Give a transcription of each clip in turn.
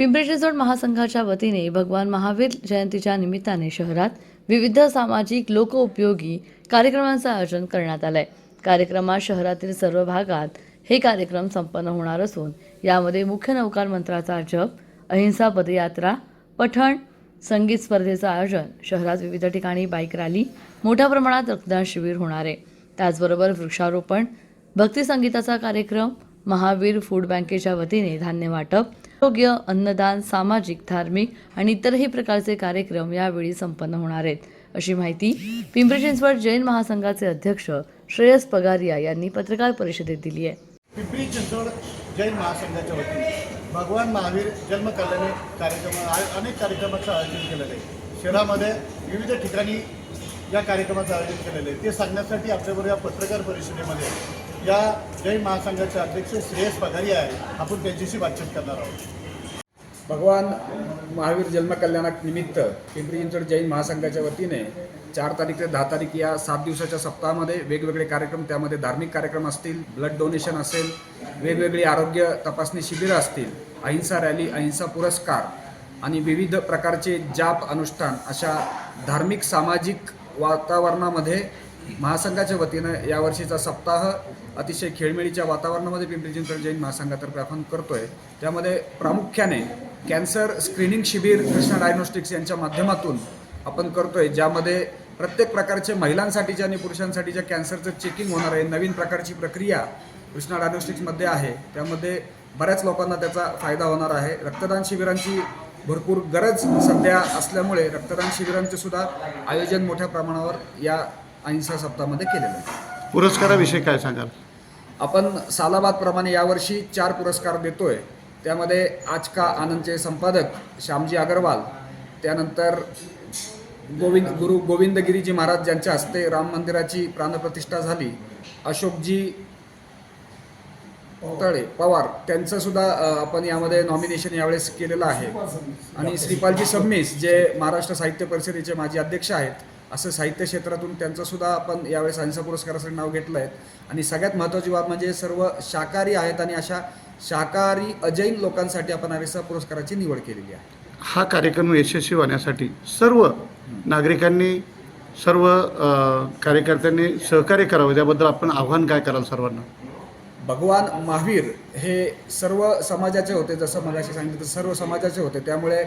पिंपरी चिंचवड महासंघाच्या वतीने भगवान महावीर जयंतीच्या निमित्ताने शहरात विविध सामाजिक लोकउपयोगी कार्यक्रमांचं आयोजन करण्यात आलंय. कार्यक्रमात शहरातील सर्व भागात हे कार्यक्रम संपन्न होणार असून यामध्ये मुख्य नौकार मंत्राचा जप अहिंसा पदयात्रा पठण संगीत स्पर्धेचं आयोजन शहरात विविध ठिकाणी बाईक रॅली मोठ्या प्रमाणात रक्तदान शिबिर होणार आहे. त्याचबरोबर वृक्षारोपण भक्ती संगीताचा कार्यक्रम महावीर फूड बँकेच्या वतीने धान्य वाटप आरोग्य अन्नदान सामाजिक धार्मिक आणि इतरही प्रकारचे कार्यक्रम यावेळी संपन्न होणार आहेत. अशी माहिती पिंपरी चिंचवड जैन महासंघाचे अध्यक्ष श्रेयस पगारिया यांनी पत्रकार परिषदेत दिली आहे. पिंपरी चिंचवड जैन महासंघाच्या वतीने भगवान महावीर जन्मकल्याणी कार्यक्रम अनेक कार्यक्रमाचं आयोजन केलेलं आहे. शहरामध्ये विविध ठिकाणी या कार्यक्रमाचं आयोजन केलेलं आहे. ते सांगण्यासाठी आपल्याबरोबर या पत्रकार परिषदेमध्ये या जैन महासंघाचे अध्यक्ष श्रेयस पगारी आहे. आपण त्यांच्याशी बातचीत करणार आहोत. भगवान महावीर जन्मकल्याणाक निमित्त पिंपरी चिंचवड जैन महासंघाच्या वतीने चार तारीख ते दहा तारीख या सात दिवसाच्या सप्ताहामध्ये वेगवेगळे कार्यक्रम त्यामध्ये धार्मिक कार्यक्रम असतील ब्लड डोनेशन असेल वेगवेगळी आरोग्य तपासणी शिबिरं असतील अहिंसा रॅली अहिंसा पुरस्कार आणि विविध प्रकारचे जाप अनुष्ठान अशा धार्मिक सामाजिक वातावरणामध्ये महासंघाच्या वतीनं यावर्षीचा सप्ताह अतिशय खेळमेळीच्या वातावरणामध्ये पिंपरी चिंचवड जैन महासंघातर्फे आपण करतोय. त्यामध्ये प्रामुख्याने कॅन्सर स्क्रीनिंग शिबिर कृष्णा डायग्नोस्टिक्स यांच्या माध्यमातून आपण करतोय ज्यामध्ये प्रत्येक प्रकारचे महिलांसाठीच्या आणि पुरुषांसाठीच्या कॅन्सरचं चेकिंग होणार आहे. नवीन प्रकारची प्रक्रिया कृष्णा डायग्नोस्टिक्समध्ये आहे. त्यामध्ये बऱ्याच लोकांना त्याचा फायदा होणार आहे. रक्तदान शिबिरांची भरपूर गरज सध्या असल्यामुळे रक्तदान शिबिरांचे सुद्धा आयोजन मोठ्या प्रमाणावर या अहिंसा सप्ताहामध्ये केलेलं आहे. पुरस्काराविषयी काय सांगाल? आपण सालाबादप्रमाणे यावर्षी चार पुरस्कार देतोय. त्यामध्ये आजका आनंदचे संपादक श्यामजी अगरवाल त्यानंतर गोविंद गुरु गोविंदगिरीजी महाराज ज्यांच्या हस्ते राम मंदिराची प्राणप्रतिष्ठा झाली अशोकजी तळे पवार त्यांचं सुद्धा अ, आपण यामध्ये नॉमिनेशन यावेळेस केलेलं आहे. आणि श्रीपालजी सबनीस जे महाराष्ट्र साहित्य परिषदेचे माजी अध्यक्ष आहेत असं साहित्य क्षेत्रातून त्यांचं सुद्धा आपण यावेळेस अहिंसा पुरस्कारासाठी नाव घेतलं आहे. आणि सगळ्यात महत्त्वाची बाब म्हणजे सर्व शाकाहारी आहेत आणि अशा शाकाहारी अजैन लोकांसाठी आपण अहिंसा पुरस्काराची निवड केलेली आहे. हा कार्यक्रम यशस्वी होण्यासाठी सर्व नागरिकांनी सर्व कार्यकर्त्यांनी सहकार्य करावं. त्याबद्दल आपण आव्हान काय कराल सर्वांना? भगवान महावीर हे सर्व समाजाचे होते जसं मगाशी सांगितलं तसं सर्व समाजाचे होते. त्यामुळे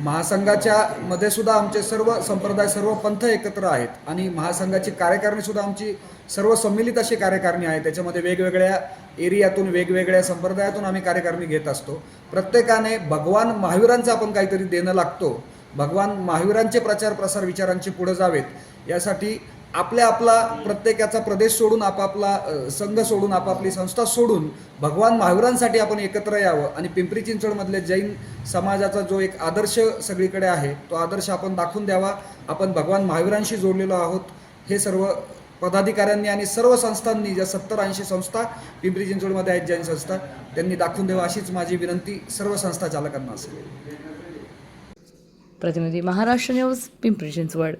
महासंघाच्या मध्ये सुद्धा आमचे सर्व संप्रदाय सर्व पंथ एकत्र आहेत आणि महासंघाची कार्यकारिणी सुद्धा आमची सर्व संमिलित अशी कार्यकारिणी आहे. त्याच्यामध्ये वेगवेगळ्या एरियातून वेगवेगळ्या संप्रदायातून आम्ही कार्यकारिणी घेत असतो. प्रत्येकाने भगवान महावीरांचं आपण काहीतरी देणं लागतो. भगवान महावीरांचे प्रचार प्रसार विचारांचे पुढे जावेत. यासाठी आपल्या आपला प्रत्येकाचा प्रदेश सोडून आपापला संघ सोडून आपापली संस्था सोडून भगवान महावीरांसाठी आपण एकत्र यावं आणि पिंपरी चिंचवडमधले जैन समाजाचा जो एक आदर्श सगळीकडे आहे तो आदर्श आपण दाखवून द्यावा. आपण भगवान महावीरांशी जोडलेलो आहोत. हे सर्व पदाधिकाऱ्यांनी आणि सर्व संस्थांनी ज्या सत्तर ऐंशी संस्था पिंपरी चिंचवडमध्ये आहेत जैन संस्था त्यांनी दाखवून द्यावं अशीच माझी विनंती सर्व संस्था चालकांना असेल. प्रतिनिधी महाराष्ट्र न्यूज पिंपरी चिंचवड.